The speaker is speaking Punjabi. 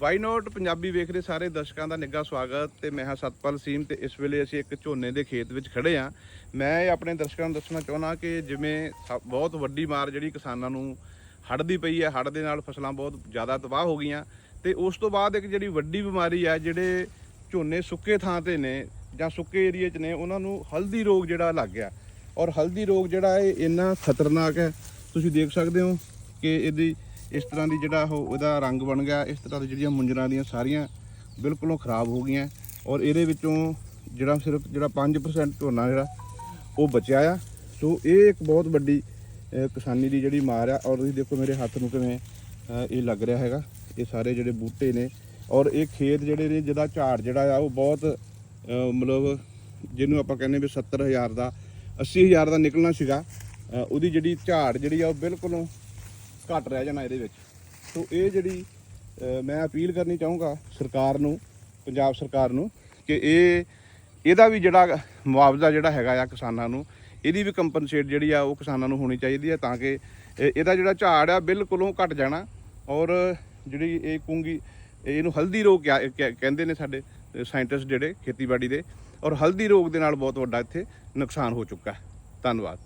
ਵਾਈ ਨੋਟ ਪੰਜਾਬੀ ਵੇਖ ਰਹੇ ਸਾਰੇ ਦਰਸ਼ਕਾਂ ਦਾ ਨਿੱਘਾ ਸਵਾਗਤ ਤੇ ਮੈਂ ਹਾਂ ਸਤਪਾਲ ਸੀਮ ਤੇ ਇਸ ਵੇਲੇ ਅਸੀਂ ਇੱਕ ਝੋਨੇ ਦੇ ਖੇਤ ਵਿੱਚ ਖੜੇ ਆ ਮੈਂ ਇਹ ਆਪਣੇ ਦਰਸ਼ਕਾਂ ਨੂੰ ਦੱਸਣਾ ਚਾਹੁੰਦਾ ਕਿ ਜਿਵੇਂ ਸ- ਬਹੁਤ ਵੱਡੀ ਮਾਰ ਜਿਹੜੀ ਕਿਸਾਨਾਂ ਨੂੰ ਹੜ੍ਹ ਦੀ ਪਈ ਹੈ, ਹੜ੍ਹ ਦੇ ਨਾਲ ਫਸਲਾਂ ਬਹੁਤ ਜ਼ਿਆਦਾ ਤਬਾਹ ਹੋ ਗਈਆਂ ਤੇ ਉਸ ਤੋਂ ਬਾਅਦ ਇੱਕ ਜਿਹੜੀ ਵੱਡੀ ਬਿਮਾਰੀ ਹੈ ਜਿਹੜੇ ਝੋਨੇ ਸੁੱਕੇ ਥਾਂ ਤੇ ਨੇ ਜਾਂ ਸੁੱਕੇ ਏਰੀਏ 'ਚ ਨੇ, ਉਹਨਾਂ ਨੂੰ ਹਲਦੀ ਰੋਗ ਜਿਹੜਾ ਲੱਗ ਗਿਆ। ਔਰ ਹਲਦੀ ਰੋਗ ਜਿਹੜਾ ਇਹ ਇੰਨਾ ਖਤਰਨਾਕ ਹੈ, ਤੁਸੀਂ ਦੇਖ ਸਕਦੇ ਹੋ ਕਿ ਇਹਦੀ ਇਸ ਤਰ੍ਹਾਂ ਦੀ ਜਿਹੜਾ ਉਹ ਉਹਦਾ ਰੰਗ ਬਣ ਗਿਆ, ਇਸ ਤਰ੍ਹਾਂ ਦੀ ਜਿਹੜੀਆਂ ਮੁੰਜਰਾਂ ਦੀਆਂ ਸਾਰੀਆਂ ਬਿਲਕੁਲੋਂ ਖਰਾਬ ਹੋ ਗਈਆਂ ਔਰ ਇਹਦੇ ਵਿੱਚੋਂ ਜਿਹੜਾ ਸਿਰਫ ਜਿਹੜਾ 5% ਝੋਨਾ ਜਿਹੜਾ ਉਹ ਬਚਿਆ ਆ। ਸੋ ਇਹ ਇੱਕ ਬਹੁਤ ਵੱਡੀ ਕਿਸਾਨੀ ਦੀ ਜਿਹੜੀ ਮਾਰ ਆ ਔਰ ਤੁਸੀਂ ਦੇਖੋ ਮੇਰੇ ਹੱਥ ਨੂੰ ਕਿਵੇਂ ਇਹ ਲੱਗ ਰਿਹਾ ਹੈਗਾ। ਇਹ ਸਾਰੇ ਜਿਹੜੇ ਬੂਟੇ ਨੇ ਔਰ ਇਹ ਖੇਤ ਜਿਹੜੇ ਨੇ, ਜਿਹਦਾ ਝਾੜ ਜਿਹੜਾ ਆ ਉਹ ਬਹੁਤ ਮਤਲਬ ਜਿਹਨੂੰ ਆਪਾਂ ਕਹਿੰਦੇ ਵੀ 70000 ਦਾ 80000 ਦਾ ਨਿਕਲਣਾ ਸੀਗਾ। ਉਹਦੀ ਜਿਹੜੀ ਝਾੜ ਜਿਹੜੀ ਆ ਉਹ ਬਿਲਕੁਲੋਂ ਘੱਟ ਰਹਿ ਜਾਣਾ ਇਹਦੇ ਵਿੱਚ। ਸੋ ਇਹ ਜਿਹੜੀ ਮੈਂ ਅਪੀਲ ਕਰਨੀ ਚਾਹੂੰਗਾ ਸਰਕਾਰ ਨੂੰ, ਪੰਜਾਬ ਸਰਕਾਰ ਨੂੰ, ਕਿ ਇਹ, ਇਹਦਾ ਵੀ ਜਿਹੜਾ ਮੁਆਵਜ਼ਾ ਜਿਹੜਾ ਹੈਗਾ ਆ ਕਿਸਾਨਾਂ ਨੂੰ, ਇਹਦੀ ਵੀ ਕੰਪਨਸੇਟ ਜਿਹੜੀ ਆ ਉਹ ਕਿਸਾਨਾਂ ਨੂੰ ਹੋਣੀ ਚਾਹੀਦੀ ਹੈ ਤਾਂ ਕਿ ਇਹਦਾ ਜਿਹੜਾ ਝਾੜ ਆ ਬਿਲਕੁਲੋਂ ਘਟ ਜਾਣਾ ਔਰ ਜਿਹੜੀ ਇਹ ਕੁੰਗੀ ਇਹਨੂੰ ਹਲਦੀ ਰੋਗ ਕਿਹਾ- ਕਹਿੰਦੇ ਨੇ ਸਾਡੇ ਸਾਇੰਟਿਸਟ ਜਿਹੜੇ ਖੇਤੀਬਾੜੀ ਦੇ, ਔਰ ਹਲਦੀ ਰੋਗ ਦੇ ਨਾਲ ਬਹੁਤ ਵੱਡਾ ਇੱਥੇ ਨੁਕਸਾਨ ਹੋ ਚੁੱਕਾ ਹੈ। ਧੰਨਵਾਦ।